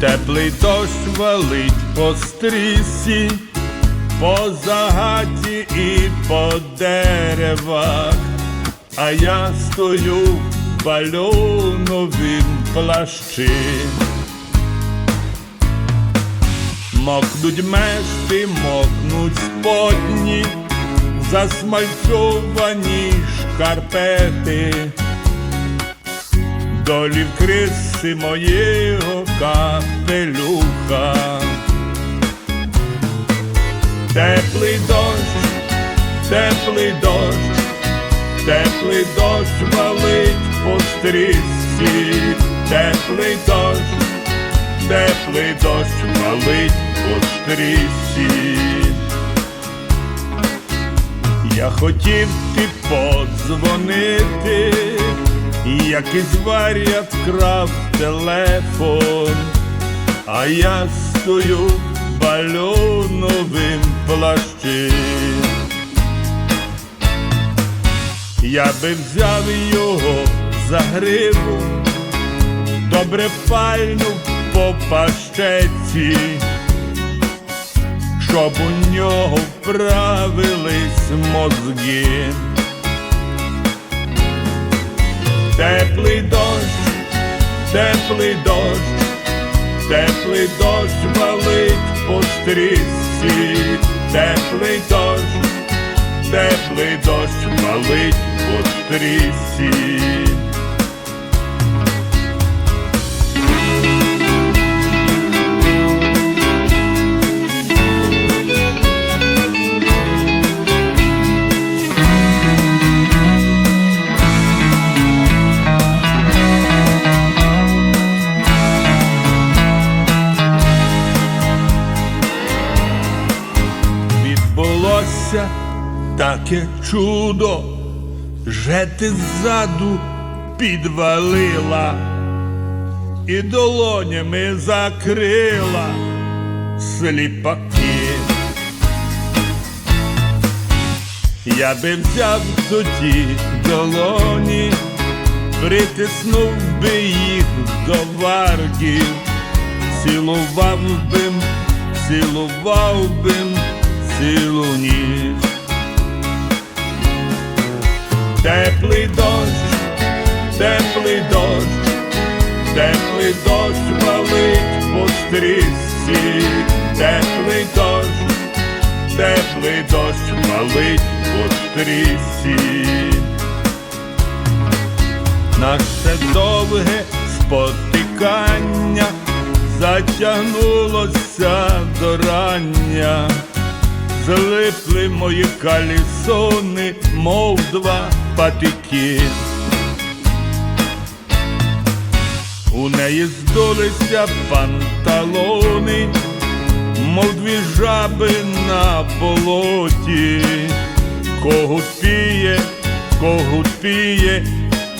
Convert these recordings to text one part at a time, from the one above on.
Теплий дощ валить по стрісі, по загаті і по деревах, а я стою в бальоновім плащі. Мокнуть мешти, мокнуть сподні, засмальцьовані шкарпети, долі в криси моєго капелюха. Теплий дощ, теплий дощ, теплий дощ валить по стрічці, теплий дощ, теплий дощ валить по стрічці. Я хотів ти подзвонити, якийсь вар'ят вкрав телефон, а я стою в бальоновим плащі. Я би взяв його за гриву, добре пальнув по пащеці, щоб у нього вправились мозги. Теплий дощ, теплий дощ, теплий дощ валить по стрісці, теплий дощ, теплий дощ валить по стрічці. Таке чудо, же ти ззаду підвалила і долонями закрила сліпаки. Я би взяв тоді долоні, притиснув би їх до варки, цілував би, цілував би цілу ніч. Теплий дощ, теплий дощ, теплий дощ валить по стрічці, теплий дощ, теплий дощ валить по стрічці. Наше довге спотикання затягнулося до рання. Злипли мої калісони, мов два патики. У неї здулися панталони, мов дві жаби на болоті. Когут піє, когут піє,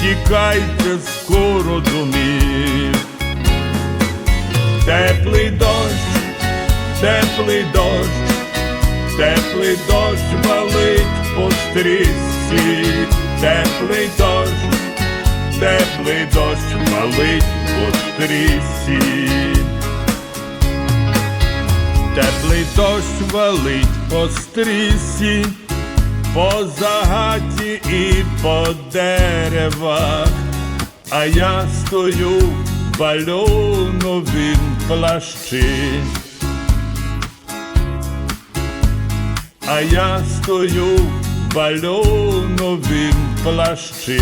тікайте скоро домів. Теплий дощ, теплий дощ. Теплий дощ валить по стрічці, теплий дощ, теплий дощ валить по стрічці. Теплий дощ валить по стрічці, по загаті і по деревах, а я стою в бальоновім плащі. а я стою в бальоновім плащі.